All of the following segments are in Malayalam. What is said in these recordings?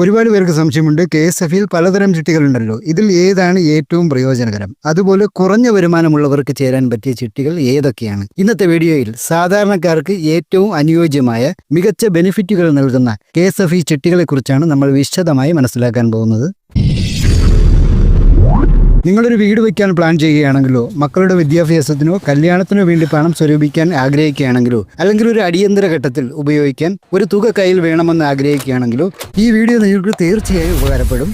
ഒരുപാട് പേർക്ക് സംശയമുണ്ട്. കെ എസ് എഫിൽ പലതരം ചിട്ടികളുണ്ടല്ലോ. ഇതിൽ ഏതാണ് ഏറ്റവും പ്രയോജനകരം? അതുപോലെ കുറഞ്ഞ വരുമാനമുള്ളവർക്ക് ചേരാൻ പറ്റിയ ചിട്ടികൾ ഏതൊക്കെയാണ്? ഇന്നത്തെ വീഡിയോയിൽ സാധാരണക്കാർക്ക് ഏറ്റവും അനുയോജ്യമായ മികച്ച ബെനിഫിറ്റുകൾ നൽകുന്ന കെ എസ് എഫ് ഇ ചിട്ടികളെക്കുറിച്ചാണ് നമ്മൾ വിശദമായി മനസ്സിലാക്കാൻ പോകുന്നത്. നിങ്ങളൊരു വീട് വയ്ക്കാൻ പ്ലാൻ ചെയ്യുകയാണെങ്കിലോ മക്കളുടെ വിദ്യാഭ്യാസത്തിനോ കല്യാണത്തിനോ വേണ്ടി പണം സ്വരൂപിക്കാൻ ആഗ്രഹിക്കുകയാണെങ്കിലോ അല്ലെങ്കിൽ ഒരു അടിയന്തര ഘട്ടത്തിൽ ഉപയോഗിക്കാൻ ഒരു തുക കയ്യിൽ വേണമെന്ന് ആഗ്രഹിക്കുകയാണെങ്കിലോ ഈ വീഡിയോ നിങ്ങൾക്ക് തീർച്ചയായും ഉപകാരപ്പെടും.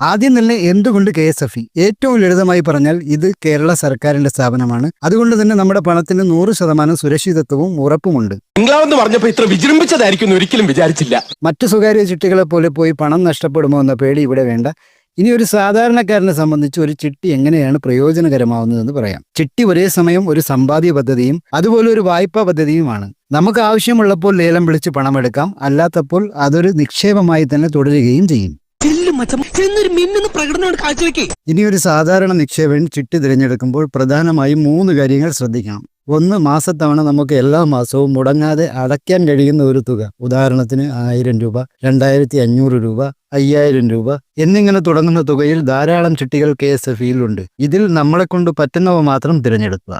ആദ്യം തന്നെ എന്തുകൊണ്ട് കെ എസ് എഫ് ഇ? ഏറ്റവും ലളിതമായി പറഞ്ഞാൽ ഇത് കേരള സർക്കാരിന്റെ സ്ഥാപനമാണ്. അതുകൊണ്ട് തന്നെ നമ്മുടെ പണത്തിന് നൂറ് ശതമാനം സുരക്ഷിതത്വവും ഉറപ്പുമുണ്ട്. ബംഗ്ലാവെന്ന് പറഞ്ഞപ്പോൾ ഇത്ര വിജൃംഭിച്ചതായിരിക്കും ഒരിക്കലും വിചാരിച്ചില്ല. മറ്റു സ്വകാര്യ ചിട്ടികളെ പോലെ പോയി പണം നഷ്ടപ്പെടുമോ എന്ന പേടി ഇവിടെ വേണ്ട. ഇനി ഒരു സാധാരണക്കാരനെ സംബന്ധിച്ച് ഒരു ചിട്ടി എങ്ങനെയാണ് പ്രയോജനകരമാവുന്നതെന്ന് പറയാം. ചിട്ടി ഒരേ സമയം ഒരു സമ്പാദ്യ പദ്ധതിയും അതുപോലെ ഒരു വായ്പാ പദ്ധതിയുമാണ്. നമുക്ക് ആവശ്യമുള്ളപ്പോൾ ലേലം വിളിച്ച് പണമെടുക്കാം. അല്ലാത്തപ്പോൾ അതൊരു നിക്ഷേപമായി തന്നെ തുടരുകയും ചെയ്യും. ഇനി ഒരു സാധാരണ നിക്ഷേപൻ ചിട്ടി തിരഞ്ഞെടുക്കുമ്പോൾ പ്രധാനമായും മൂന്ന് കാര്യങ്ങൾ ശ്രദ്ധിക്കണം. ഒന്ന് മാസത്തവണ നമുക്ക് എല്ലാ മാസവും മുടങ്ങാതെ അടയ്ക്കാൻ കഴിയുന്ന ഒരു തുക. ഉദാഹരണത്തിന് ആയിരം രൂപ രണ്ടായിരത്തി അഞ്ഞൂറ് രൂപ അയ്യായിരം രൂപ എന്നിങ്ങനെ തുടങ്ങുന്ന തുകയിൽ ധാരാളം ചിട്ടികൾ കെ എസ് എഫ് ഇയിലുണ്ട് ഇതിൽ നമ്മളെ കൊണ്ട് പറ്റുന്നവ മാത്രം തിരഞ്ഞെടുക്കുക.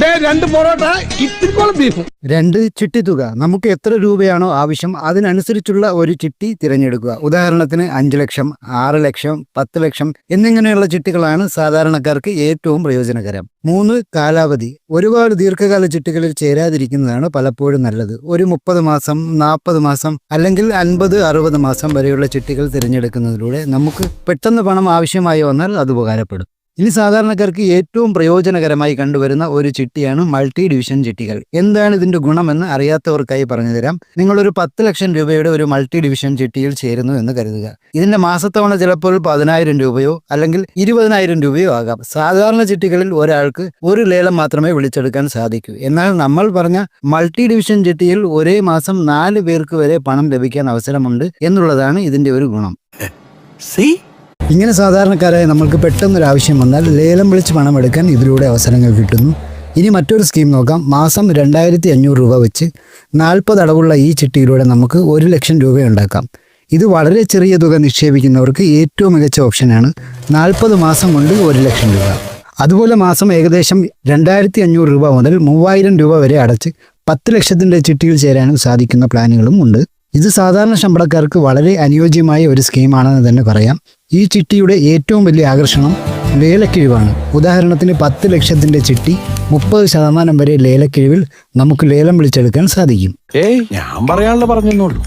രണ്ട് പൊറോട്ട ഇത്തിരിക്കോളം ബീഫും രണ്ട് ചിട്ടി തുക. നമുക്ക് എത്ര രൂപയാണോ ആവശ്യം അതിനനുസരിച്ചുള്ള ഒരു ചിട്ടി തിരഞ്ഞെടുക്കുക. ഉദാഹരണത്തിന് അഞ്ച് ലക്ഷം ആറ് ലക്ഷം പത്ത് ലക്ഷം എന്നിങ്ങനെയുള്ള ചിട്ടികളാണ് സാധാരണക്കാർക്ക് ഏറ്റവും പ്രയോജനകരം. മൂന്ന് കാലാവധി. ഒരുപാട് ദീർഘകാല ചിട്ടികളിൽ ചേരാതിരിക്കുന്നതാണ് പലപ്പോഴും നല്ലത്. ഒരു മുപ്പത് മാസം നാൽപ്പത് മാസം അല്ലെങ്കിൽ അൻപത് അറുപത് മാസം വരെയുള്ള ചിട്ടികൾ തിരഞ്ഞെടുക്കുന്നതിലൂടെ നമുക്ക് പെട്ടെന്ന് പണം ആവശ്യമായി വന്നാൽ അത് ഉപകാരപ്പെടും. ഇനി സാധാരണക്കാർക്ക് ഏറ്റവും പ്രയോജനകരമായി കണ്ടുവരുന്ന ഒരു ചിട്ടിയാണ് മൾട്ടി ഡിവിഷൻ ചിട്ടികൾ. എന്താണ് ഇതിന്റെ ഗുണമെന്ന് അറിയാത്തവർക്കായി പറഞ്ഞു തരാം നിങ്ങളൊരു പത്ത് ലക്ഷം രൂപയുടെ ഒരു മൾട്ടി ഡിവിഷൻ ചിട്ടിയിൽ ചേരുന്നു എന്ന് കരുതുക. ഇതിന്റെ മാസത്തവണ ചിലപ്പോൾ പതിനായിരം രൂപയോ അല്ലെങ്കിൽ ഇരുപതിനായിരം രൂപയോ ആകാം. സാധാരണ ചിട്ടികളിൽ ഒരാൾക്ക് ഒരു ലേലം മാത്രമേ വിളിച്ചെടുക്കാൻ സാധിക്കൂ. എന്നാൽ നമ്മൾ പറഞ്ഞ മൾട്ടി ഡിവിഷൻ ചിട്ടിയിൽ ഒരേ മാസം നാല് പേർക്ക് വരെ പണം ലഭിക്കാൻ അവസരമുണ്ട് എന്നുള്ളതാണ് ഇതിന്റെ ഒരു ഗുണം. സി ഇങ്ങനെ സാധാരണക്കാരായ നമ്മൾക്ക് പെട്ടെന്നൊരു ആവശ്യം വന്നാൽ ലേലം വിളിച്ച് പണം എടുക്കാൻ ഇതിലൂടെ അവസരങ്ങൾ കിട്ടുന്നു. ഇനി മറ്റൊരു സ്കീം നോക്കാം. മാസം രണ്ടായിരത്തി അഞ്ഞൂറ് രൂപ വെച്ച് നാൽപ്പത് അടവുള്ള ഈ ചിട്ടിയിലൂടെ നമുക്ക് ഒരു ലക്ഷം രൂപ ഉണ്ടാക്കാം. ഇത് വളരെ ചെറിയ തുക നിക്ഷേപിക്കുന്നവർക്ക് ഏറ്റവും മികച്ച ഓപ്ഷനാണ്. നാൽപ്പത് മാസം കൊണ്ട് ഒരു ലക്ഷം രൂപ. അതുപോലെ മാസം ഏകദേശം രണ്ടായിരത്തി അഞ്ഞൂറ് രൂപ മുതൽ മൂവായിരം രൂപ വരെ അടച്ച് പത്ത് ലക്ഷത്തിന്റെ ചിട്ടിയിൽ ചേരാനും സാധിക്കുന്ന പ്ലാനുകളും ഉണ്ട്. ഇത് സാധാരണ ശമ്പളക്കാർക്ക് വളരെ അനുയോജ്യമായ ഒരു സ്കീമാണെന്ന് തന്നെ പറയാം. ഈ ചിട്ടിയുടെ ഏറ്റവും വലിയ ആകർഷണം ലേലക്കിഴിവാണ്. ഉദാഹരണത്തിന് പത്ത് ലക്ഷത്തിന്റെ ചിട്ടി മുപ്പത് ശതമാനം വരെ ലേലക്കിഴിവിൽ നമുക്ക് ലേലം വിളിച്ചെടുക്കാൻ സാധിക്കും. ഞാൻ പറയാനുള്ള പറഞ്ഞെന്നുള്ളൂ